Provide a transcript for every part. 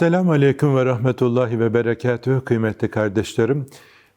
Esselamu Aleyküm ve Rahmetullahi ve Berekatühü kıymetli kardeşlerim.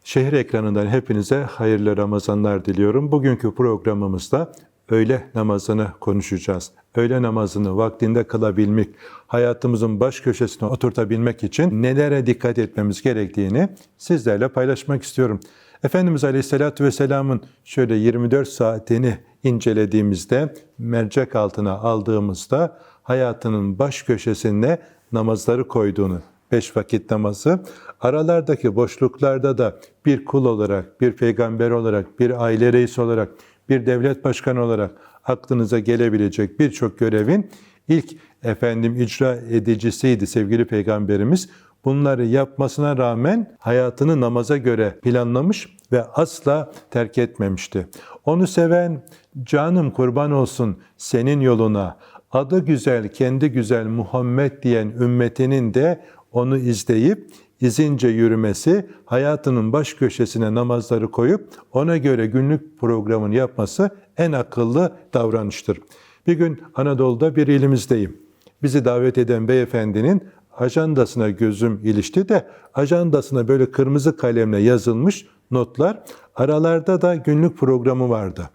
Şehir ekranından hepinize hayırlı Ramazanlar diliyorum. Bugünkü programımızda öğle namazını konuşacağız. Öğle namazını vaktinde kılabilmek, hayatımızın baş köşesine oturtabilmek için nelere dikkat etmemiz gerektiğini sizlerle paylaşmak istiyorum. Efendimiz Aleyhisselatü Vesselam'ın şöyle 24 saatini incelediğimizde, mercek altına aldığımızda hayatının baş köşesine namazları koyduğunu, beş vakit namazı, aralardaki boşluklarda da bir kul olarak, bir peygamber olarak, bir aile reisi olarak, bir devlet başkanı olarak aklınıza gelebilecek birçok görevin ilk efendim icra edicisiydi sevgili peygamberimiz. Bunları yapmasına rağmen hayatını namaza göre planlamış ve asla terk etmemişti. Onu seven, canım kurban olsun senin yoluna, adı güzel, kendi güzel Muhammed diyen ümmetinin de onu izleyip izince yürümesi, hayatının baş köşesine namazları koyup ona göre günlük programını yapması en akıllı davranıştır. Bir gün Anadolu'da bir ilimizdeyim. Bizi davet eden beyefendinin ajandasına gözüm ilişti de ajandasına böyle kırmızı kalemle yazılmış notlar, aralarda da günlük programı vardı.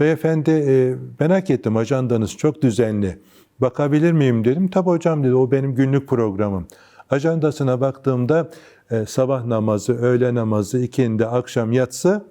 Beyefendi e, merak ettim ajandanız çok düzenli. Bakabilir miyim dedim. Tabi hocam dedi o benim günlük programım. Ajandasına baktığımda e, sabah namazı, öğle namazı, ikindi, akşam yatsı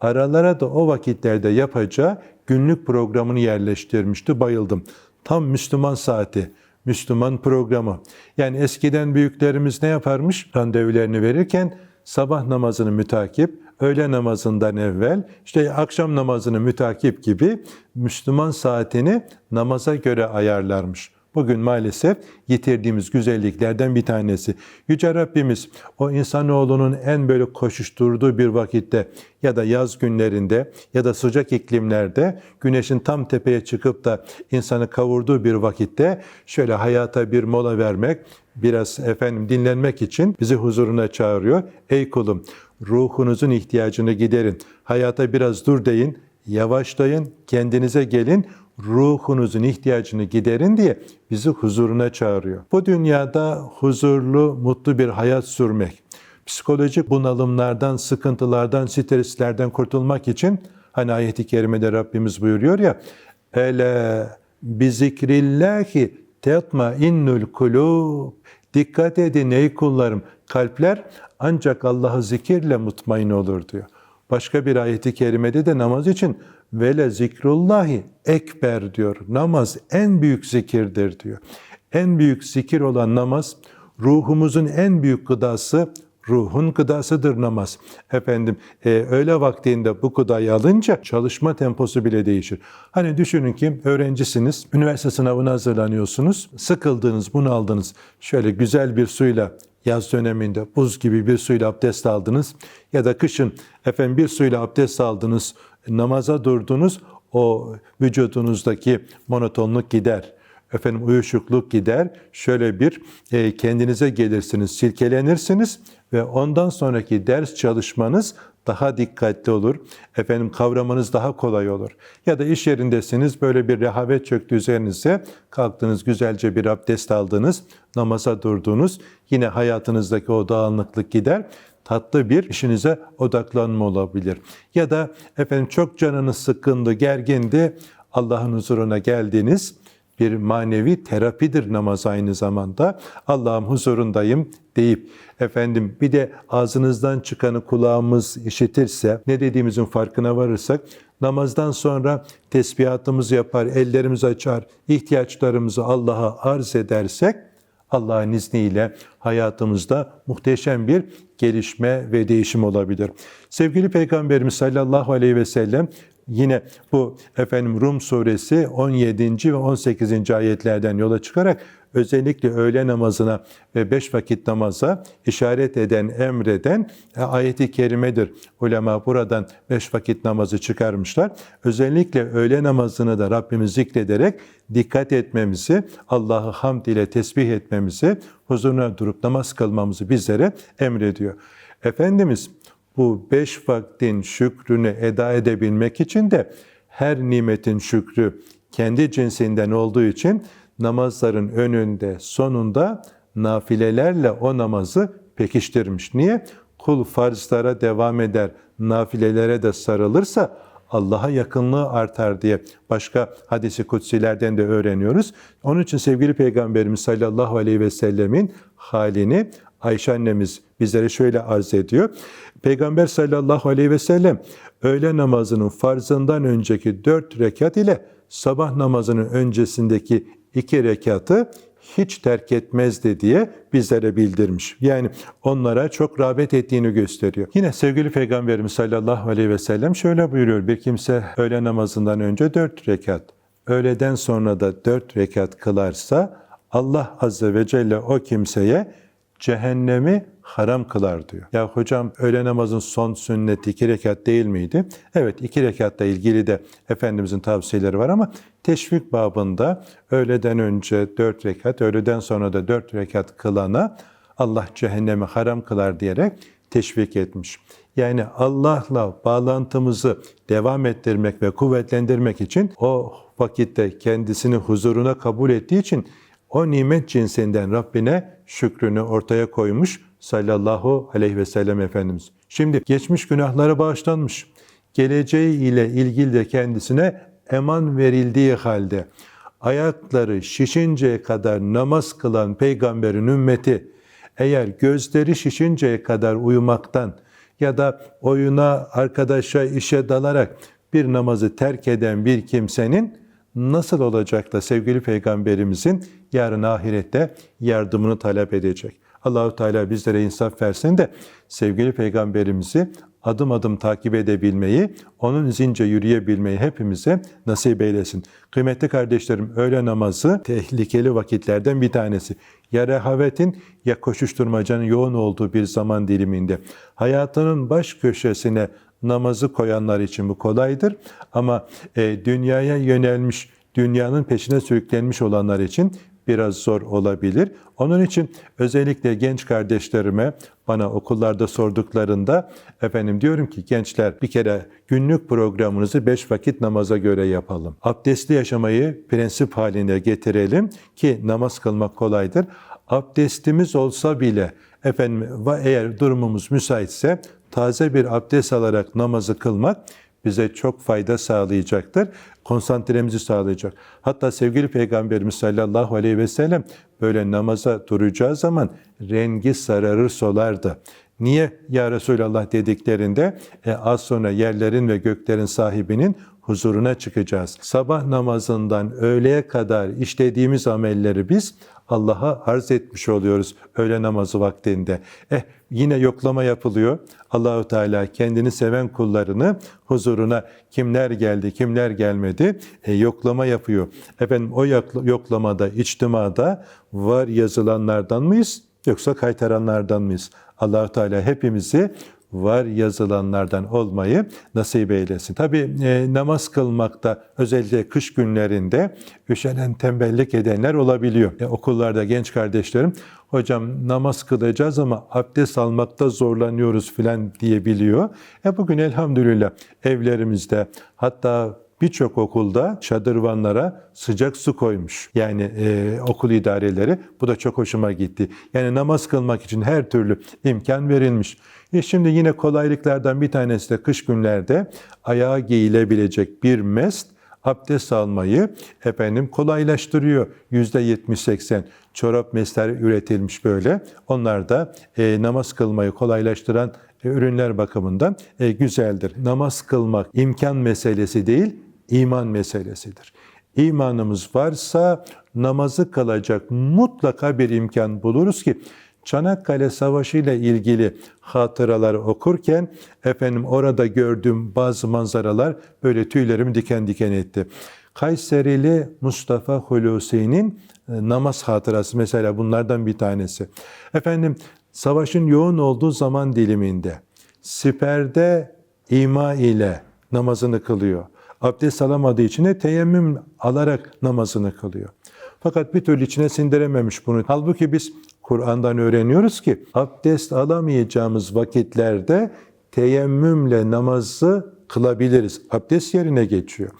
aralara da o vakitlerde yapacağı günlük programını yerleştirmişti. Bayıldım. Tam Müslüman saati. Müslüman programı. Yani eskiden büyüklerimiz ne yaparmış? Randevularını verirken sabah namazını mütakip, öğle namazından evvel, işte akşam namazını mütakip gibi Müslüman saatini namaza göre ayarlarmış. Bugün maalesef yitirdiğimiz güzelliklerden bir tanesi. Yüce Rabbimiz o insanoğlunun en böyle koşuşturduğu bir vakitte ya da yaz günlerinde ya da sıcak iklimlerde güneşin tam tepeye çıkıp da insanı kavurduğu bir vakitte şöyle hayata bir mola vermek, biraz efendim dinlenmek için bizi huzuruna çağırıyor. Ey kulum ruhunuzun ihtiyacını giderin. Hayata biraz dur deyin, yavaşlayın, kendinize gelin, ruhunuzun ihtiyacını giderin diye bizi huzuruna çağırıyor. Bu dünyada huzurlu, mutlu bir hayat sürmek, psikolojik bunalımlardan, sıkıntılardan, streslerden kurtulmak için hani ayet-i kerimede Rabbimiz buyuruyor ya Ele bi zikrillahi tetma innul kulub Dikkat edin ey kullarım, kalpler ancak Allah'ı zikirle mutmain olur diyor. Başka bir ayeti kerimede de namaz için vele zikrullahi ekber diyor. Namaz en büyük zikirdir diyor. En büyük zikir olan namaz, ruhumuzun en büyük gıdası, ruhun gıdasıdır namaz. Efendim e, öğle vaktinde bu gıdayı alınca çalışma temposu bile değişir. Hani düşünün ki öğrencisiniz, üniversite sınavına hazırlanıyorsunuz, sıkıldınız, bunaldınız. Şöyle güzel bir suyla yaz döneminde buz gibi bir suyla abdest aldınız ya da kışın efendim bir suyla abdest aldınız, namaza durdunuz, o vücudunuzdaki monotonluk gider. Efendim uyuşukluk gider. Şöyle bir e, kendinize gelirsiniz, silkelenirsiniz ve ondan sonraki ders çalışmanız daha dikkatli olur. Efendim kavramanız daha kolay olur. Ya da iş yerindesiniz böyle bir rehavet çöktü üzerinize. Kalktınız güzelce bir abdest aldınız. Namaza durdunuz. Yine hayatınızdaki o dağınıklık gider tatlı bir işinize odaklanma olabilir. Ya da efendim çok canınız sıkkındı, gergindi, Allah'ın huzuruna geldiniz. Bir manevi terapidir namaz aynı zamanda. Allah'ım huzurundayım deyip efendim bir de ağzınızdan çıkanı kulağımız işitirse, ne dediğimizin farkına varırsak namazdan sonra tesbihatımızı yapar, ellerimizi açar, ihtiyaçlarımızı Allah'a arz edersek Allah'ın izniyle hayatımızda muhteşem bir gelişme ve değişim olabilir. Sevgili Peygamberimiz sallallahu aleyhi ve sellem yine bu efendim Rum suresi 17. ve 18. ayetlerden yola çıkarak özellikle öğle namazına ve beş vakit namaza işaret eden, emreden e, ayeti kerimedir. Ulema buradan beş vakit namazı çıkarmışlar. Özellikle öğle namazını da Rabbimiz zikrederek dikkat etmemizi, Allah'ı hamd ile tesbih etmemizi, huzuruna durup namaz kılmamızı bizlere emrediyor. Efendimiz bu beş vaktin şükrünü eda edebilmek için de her nimetin şükrü kendi cinsinden olduğu için namazların önünde, sonunda nafilelerle o namazı pekiştirmiş. Niye? Kul farzlara devam eder, nafilelere de sarılırsa Allah'a yakınlığı artar diye başka hadisi kutsilerden de öğreniyoruz. Onun için sevgili Peygamberimiz sallallahu aleyhi ve sellemin halini Ayşe annemiz bizlere şöyle arz ediyor. Peygamber sallallahu aleyhi ve sellem öğle namazının farzından önceki dört rekat ile sabah namazının öncesindeki iki rekatı hiç terk etmezdi diye bizlere bildirmiş. Yani onlara çok rağbet ettiğini gösteriyor. Yine sevgili Peygamberimiz sallallahu aleyhi ve sellem şöyle buyuruyor. Bir kimse öğle namazından önce dört rekat, öğleden sonra da dört rekat kılarsa Allah azze ve celle o kimseye cehennemi haram kılar diyor. Ya hocam öğle namazın son sünneti iki rekat değil miydi? Evet iki rekatla ilgili de Efendimizin tavsiyeleri var ama teşvik babında öğleden önce dört rekat, öğleden sonra da dört rekat kılana Allah cehennemi haram kılar diyerek teşvik etmiş. Yani Allah'la bağlantımızı devam ettirmek ve kuvvetlendirmek için o vakitte kendisini huzuruna kabul ettiği için o nimet cinsinden Rabbine şükrünü ortaya koymuş sallallahu aleyhi ve sellem Efendimiz. Şimdi geçmiş günahları bağışlanmış. Geleceği ile ilgili de kendisine eman verildiği halde ayakları şişinceye kadar namaz kılan peygamberin ümmeti eğer gözleri şişinceye kadar uyumaktan ya da oyuna, arkadaşa, işe dalarak bir namazı terk eden bir kimsenin nasıl olacak da sevgili peygamberimizin yarın ahirette yardımını talep edecek. Allahu Teala bizlere insaf versin de sevgili peygamberimizi adım adım takip edebilmeyi, onun izince yürüyebilmeyi hepimize nasip eylesin. Kıymetli kardeşlerim, öğle namazı tehlikeli vakitlerden bir tanesi. Ya rehavetin ya koşuşturmacanın yoğun olduğu bir zaman diliminde. Hayatının baş köşesine namazı koyanlar için bu kolaydır. Ama e, dünyaya yönelmiş, dünyanın peşine sürüklenmiş olanlar için biraz zor olabilir. Onun için özellikle genç kardeşlerime bana okullarda sorduklarında efendim diyorum ki gençler bir kere günlük programınızı beş vakit namaza göre yapalım. Abdestli yaşamayı prensip haline getirelim ki namaz kılmak kolaydır. Abdestimiz olsa bile efendim eğer durumumuz müsaitse taze bir abdest alarak namazı kılmak bize çok fayda sağlayacaktır. Konsantremizi sağlayacak. Hatta sevgili Peygamberimiz sallallahu aleyhi ve sellem böyle namaza duracağı zaman rengi sararır solardı. Niye ya Resulallah dediklerinde e, az sonra yerlerin ve göklerin sahibinin huzuruna çıkacağız. Sabah namazından öğleye kadar işlediğimiz amelleri biz Allah'a arz etmiş oluyoruz öğle namazı vaktinde. Eh yine yoklama yapılıyor. Allahu Teala kendini seven kullarını huzuruna kimler geldi, kimler gelmedi e, yoklama yapıyor. Efendim o yoklamada, içtimada var yazılanlardan mıyız yoksa kaytaranlardan mıyız? Allahu Teala hepimizi var yazılanlardan olmayı nasip eylesin. Tabi e, namaz kılmakta özellikle kış günlerinde üşenen tembellik edenler olabiliyor. E, okullarda genç kardeşlerim hocam namaz kılacağız ama abdest almakta zorlanıyoruz filan diyebiliyor. E, bugün elhamdülillah evlerimizde hatta birçok okulda şadırvanlara sıcak su koymuş. Yani e, okul idareleri. Bu da çok hoşuma gitti. Yani namaz kılmak için her türlü imkan verilmiş. E şimdi yine kolaylıklardan bir tanesi de kış günlerde ayağa giyilebilecek bir mest abdest almayı efendim kolaylaştırıyor. Yüzde 70-80 çorap mesleri üretilmiş böyle. Onlar da e, namaz kılmayı kolaylaştıran e, ürünler bakımından e, güzeldir. Namaz kılmak imkan meselesi değil, iman meselesidir. İmanımız varsa namazı kılacak mutlaka bir imkan buluruz ki Çanakkale Savaşı ile ilgili hatıraları okurken efendim orada gördüğüm bazı manzaralar böyle tüylerimi diken diken etti. Kayserili Mustafa Hulusi'nin e, namaz hatırası mesela bunlardan bir tanesi. Efendim savaşın yoğun olduğu zaman diliminde siperde ima ile namazını kılıyor. Abdest alamadığı için de teyemmüm alarak namazını kılıyor. Fakat bir türlü içine sindirememiş bunu. Halbuki biz Kur'an'dan öğreniyoruz ki abdest alamayacağımız vakitlerde teyemmümle namazı kılabiliriz. Abdest yerine geçiyor.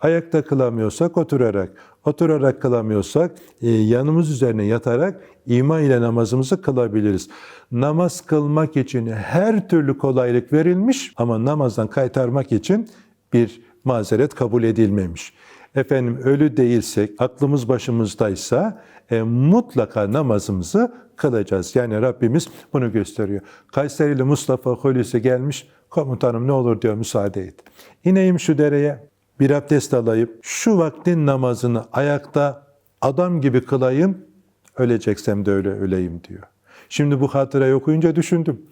Ayakta kılamıyorsak oturarak, Oturarak kılamıyorsak e, yanımız üzerine yatarak ima ile namazımızı kılabiliriz. Namaz kılmak için her türlü kolaylık verilmiş ama namazdan kaytarmak için bir mazeret kabul edilmemiş. Efendim ölü değilsek, aklımız başımızdaysa e, mutlaka namazımızı kılacağız. Yani Rabbimiz bunu gösteriyor. Kayserili Mustafa Hulusi gelmiş, komutanım ne olur diyor müsaade et. İneyim şu dereye, bir abdest alayım, şu vaktin namazını ayakta adam gibi kılayım, öleceksem de öyle öleyim diyor. Şimdi bu hatırayı okuyunca düşündüm.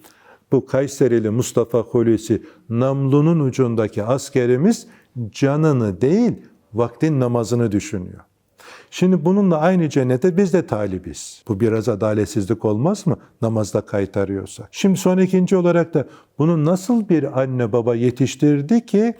Bu Kayserili Mustafa Hulusi namlunun ucundaki askerimiz canını değil vaktin namazını düşünüyor. Şimdi bununla aynı cennete biz de talibiz. Bu biraz adaletsizlik olmaz mı? Namazda kaytarıyorsa. Şimdi son ikinci olarak da bunu nasıl bir anne baba yetiştirdi ki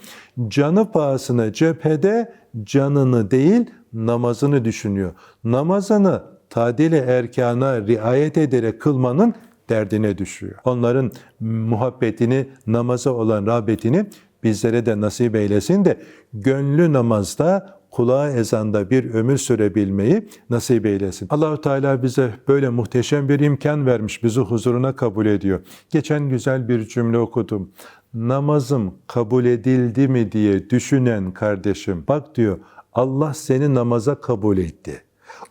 canı pahasına cephede canını değil namazını düşünüyor. Namazını tadili erkana riayet ederek kılmanın derdine düşüyor. Onların muhabbetini, namaza olan rağbetini bizlere de nasip eylesin de gönlü namazda kulağı ezanda bir ömür sürebilmeyi nasip eylesin. Allahu Teala bize böyle muhteşem bir imkan vermiş, bizi huzuruna kabul ediyor. Geçen güzel bir cümle okudum. Namazım kabul edildi mi diye düşünen kardeşim, bak diyor Allah seni namaza kabul etti.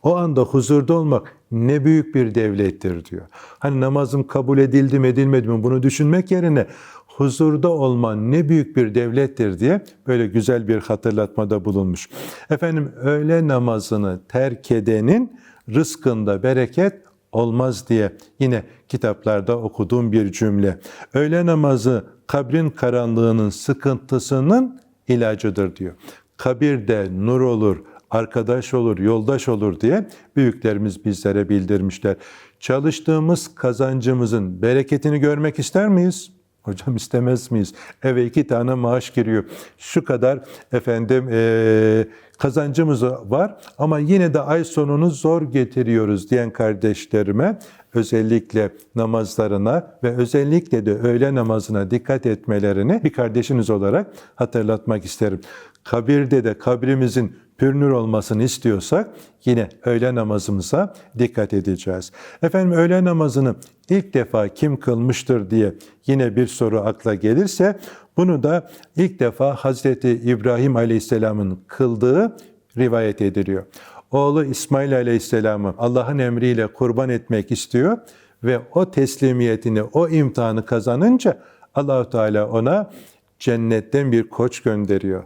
O anda huzurda olmak ne büyük bir devlettir diyor. Hani namazım kabul edildi mi edilmedi mi bunu düşünmek yerine huzurda olman ne büyük bir devlettir diye böyle güzel bir hatırlatmada bulunmuş. Efendim öğle namazını terk edenin rızkında bereket olmaz diye yine kitaplarda okuduğum bir cümle. Öğle namazı kabrin karanlığının sıkıntısının ilacıdır diyor. Kabirde nur olur, arkadaş olur, yoldaş olur diye büyüklerimiz bizlere bildirmişler. Çalıştığımız kazancımızın bereketini görmek ister miyiz? Hocam istemez miyiz? Eve iki tane maaş giriyor. Şu kadar efendim e, kazancımız var ama yine de ay sonunu zor getiriyoruz diyen kardeşlerime özellikle namazlarına ve özellikle de öğle namazına dikkat etmelerini bir kardeşiniz olarak hatırlatmak isterim. Kabirde de kabrimizin pürnür olmasını istiyorsak yine öğle namazımıza dikkat edeceğiz. Efendim öğle namazını ilk defa kim kılmıştır diye yine bir soru akla gelirse bunu da ilk defa Hazreti İbrahim Aleyhisselam'ın kıldığı rivayet ediliyor. Oğlu İsmail Aleyhisselam'ı Allah'ın emriyle kurban etmek istiyor ve o teslimiyetini, o imtihanı kazanınca Allahu Teala ona cennetten bir koç gönderiyor.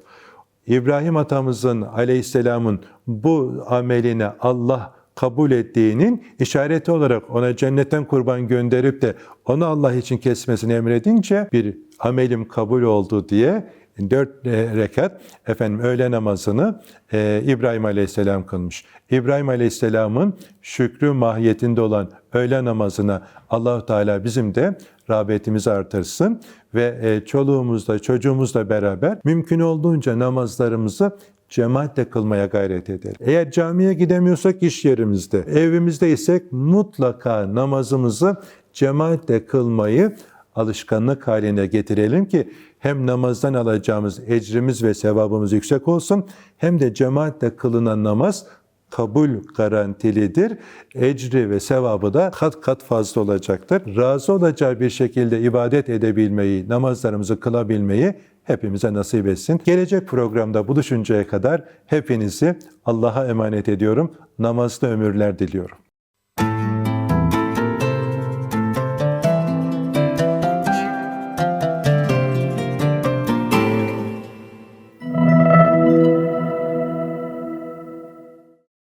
İbrahim atamızın aleyhisselamın bu ameline Allah kabul ettiğinin işareti olarak ona cennetten kurban gönderip de onu Allah için kesmesini emredince bir amelim kabul oldu diye dört rekat efendim öğle namazını e, İbrahim Aleyhisselam kılmış. İbrahim Aleyhisselam'ın şükrü mahiyetinde olan öğle namazına Allahu Teala bizim de rağbetimizi artırsın ve e, çoluğumuzla çocuğumuzla beraber mümkün olduğunca namazlarımızı cemaatle kılmaya gayret edelim. Eğer camiye gidemiyorsak iş yerimizde, evimizdeysek mutlaka namazımızı cemaatle kılmayı alışkanlık haline getirelim ki hem namazdan alacağımız ecrimiz ve sevabımız yüksek olsun hem de cemaatle kılınan namaz kabul garantilidir. Ecri ve sevabı da kat kat fazla olacaktır. Razı olacağı bir şekilde ibadet edebilmeyi, namazlarımızı kılabilmeyi hepimize nasip etsin. Gelecek programda buluşuncaya kadar hepinizi Allah'a emanet ediyorum. Namazlı ömürler diliyorum.